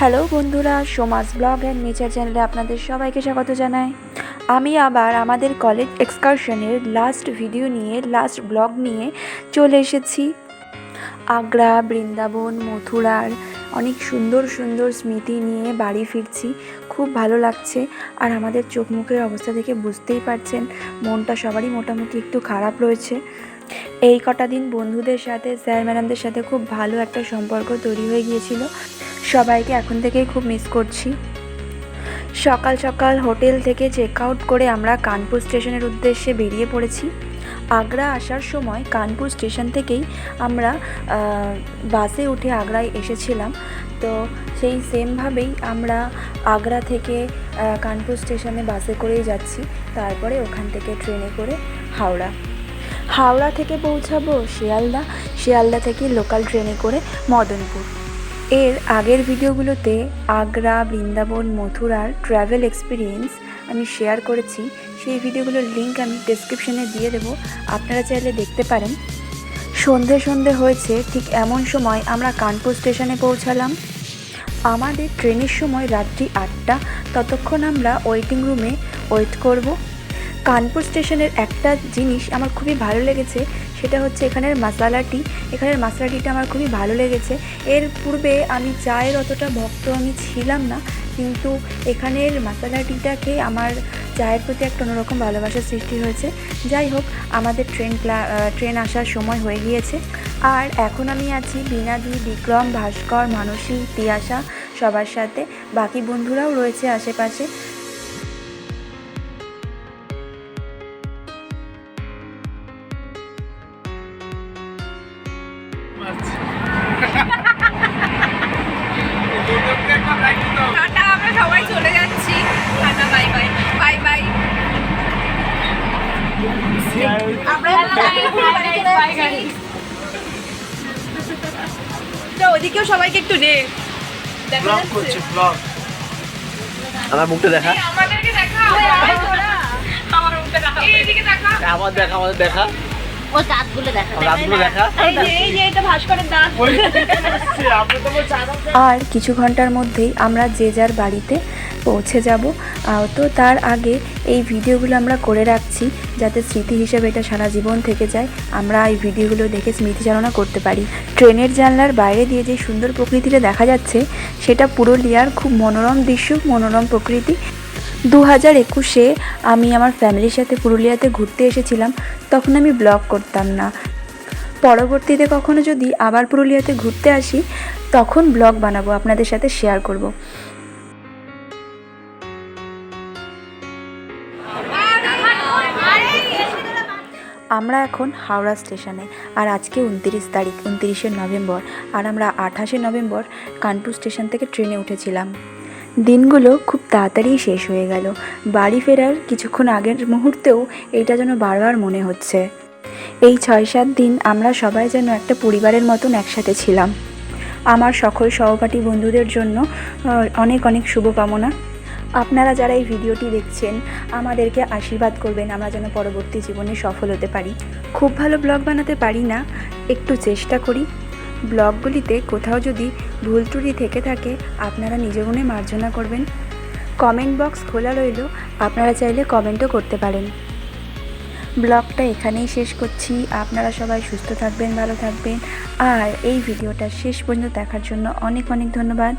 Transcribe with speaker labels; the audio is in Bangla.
Speaker 1: হ্যালো বন্ধুরা সমাজ ব্লগ অ্যান্ড নেচার চ্যানেলে আপনাদের সবাইকে স্বাগত জানাই। আমি আবার আমাদের কলেজ এক্সকারশনের লাস্ট ভিডিও নিয়ে লাস্ট ব্লগ নিয়ে চলে এসেছি। আগ্রা, বৃন্দাবন, মথুরার অনেক সুন্দর সুন্দর স্মৃতি নিয়ে বাড়ি ফিরছি। খুব ভালো লাগছে আর আমাদের চোখ মুখের অবস্থা থেকে বুঝতেই পারছেন, মনটা সবারই মোটামুটি একটু খারাপ রয়েছে। এই কটা দিন বন্ধুদের সাথে, স্যার ম্যাডামদের সাথে খুব ভালো একটা সম্পর্ক তৈরি হয়ে গিয়েছিল। সবাইকে এখন থেকেই খুব মিস করছি। সকাল সকাল হোটেল থেকে চেক আউট করে আমরা কানপুর স্টেশনের উদ্দেশ্যে বেরিয়ে পড়েছি। আগ্রা আসার সময় কানপুর স্টেশন থেকেই আমরা বাসে উঠে আগ্রায় এসেছিলাম। তো সেই সেমভাবেই আমরা আগ্রা থেকে কানপুর স্টেশনে বাসে করেই যাচ্ছি। তারপরে ওখান থেকে ট্রেনে করে হাওড়া। হাওড়া থেকে পৌঁছাবো শিয়ালদা। শিয়ালদা থেকে লোকাল ট্রেনে করে মদনপুর। এর আগের ভিডিওগুলোতে আগ্রা, বৃন্দাবন মথুরার ট্র্যাভেল এক্সপিরিয়েন্স আমি শেয়ার করেছি। সেই ভিডিওগুলোর লিঙ্ক আমি ডেসক্রিপশনে দিয়ে দেবো। আপনারা চাইলে দেখতে পারেন। সন্ধে সন্ধে হয়েছে, ঠিক এমন সময় আমরা কানপুর স্টেশনে পৌঁছালাম। আমাদের ট্রেনের সময় রাত্রি আটটা। ততক্ষণ আমরা ওয়েটিং রুমে ওয়েট করব। কানপুর স্টেশনের একটা জিনিস আমার খুবই ভালো লেগেছে সেটা হচ্ছে এখানের মশালাটি এখানের মশলাটিটা আমার খুবই ভালো লেগেছে। এর পূর্বে আমি চায়ের অতটা ভক্ত আমি ছিলাম না, কিন্তু এখানের মশলা টিটাকে আমার চায়ের প্রতি একটা অন্যরকম ভালোবাসার সৃষ্টি হয়েছে। যাই হোক, আমাদের ট্রেন ট্রেন আসার সময় হয়ে গিয়েছে। আর এখন আমি আছি বিনাদি, বিক্রম, ভাস্কর, মানসী, তিয়াশা সবার সাথে। বাকি বন্ধুরাও রয়েছে আশেপাশে।
Speaker 2: টাটা আমরা সবাই চলে যাচ্ছি। Tata bye bye bye bye আমরা ওদিকেও সবাইকে একটু দে।
Speaker 3: আমার মুখটা দেখা।
Speaker 2: আমাদেরকে দেখা। আমার মুখটা দেখা। দেখা।
Speaker 3: আমার দেখা আমাদের দেখা।
Speaker 4: ও দাঁতগুলো দেখা।
Speaker 3: আমার দেখা?
Speaker 2: এই যে এটা ভাস্করের দাঁত
Speaker 3: আপনি তো বলছেন
Speaker 1: আর কিছু ঘণ্টার মধ্যেই আমরা যে যার বাড়িতে পৌঁছে যাব। তো তার আগে এই ভিডিওগুলো আমরা করে রাখছি যাতে স্মৃতি হিসেবে এটা সারা জীবন থেকে যায়। আমরা এই ভিডিওগুলো দেখে স্মৃতিচারণা করতে পারি। ট্রেনের জানলার বাইরে দিয়ে যে সুন্দর প্রকৃতিটা দেখা যাচ্ছে সেটা পুরুলিয়ার খুব মনোরম দৃশ্য মনোরম প্রকৃতি। দু হাজার একুশে আমি আমার ফ্যামিলির সাথে পুরুলিয়াতে ঘুরতে এসেছিলাম, তখন আমি ব্লগ করতাম না। পরবর্তীতে কখনো যদি আবার পুরুলিয়াতে ঘুরতে আসি, তখন ব্লগ বানাবো, আপনাদের সাথে শেয়ার করব। আমরা এখন হাওড়া স্টেশনে, আর আজকে উনতিরিশ তারিখ, উনতিরিশে নভেম্বর, আর আমরা আঠাশে নভেম্বর কানপুর স্টেশন থেকে ট্রেনে উঠেছিলাম। দিনগুলো খুব তাড়াতাড়ি শেষ হয়ে গেল। বাড়ি ফেরার কিছুক্ষণ আগের মুহূর্তেও এটা যেন বারবার মনে হচ্ছে। এই ছয় সাত দিন আমরা সবাই যেন একটা পরিবারের মতন একসাথে ছিলাম। আমার সকল সহপাঠী বন্ধুদের জন্য অনেক অনেক শুভকামনা। আপনারা যারা এই ভিডিওটি দেখছেন, আমাদেরকে আশীর্বাদ করবেন আমরা যেন পরবর্তী জীবনে সফল হতে পারি। খুব ভালো ব্লগ বানাতে পারি না, একটু চেষ্টা করি। ব্লগগুলিতে কোথাও যদি ভুল ত্রুটি থেকে থাকে, আপনারা নিজ গুণে মার্জনা করবেন। কমেন্ট বক্স খোলা রইল, আপনারা চাইলে কমেন্টও করতে পারেন। ব্লগটা এখানেই শেষ করছি। আপনারা সবাই সুস্থ থাকবেন, ভালো থাকবেন। আর এই ভিডিওটা শেষ পর্যন্ত দেখার জন্য অনেক অনেক ধন্যবাদ।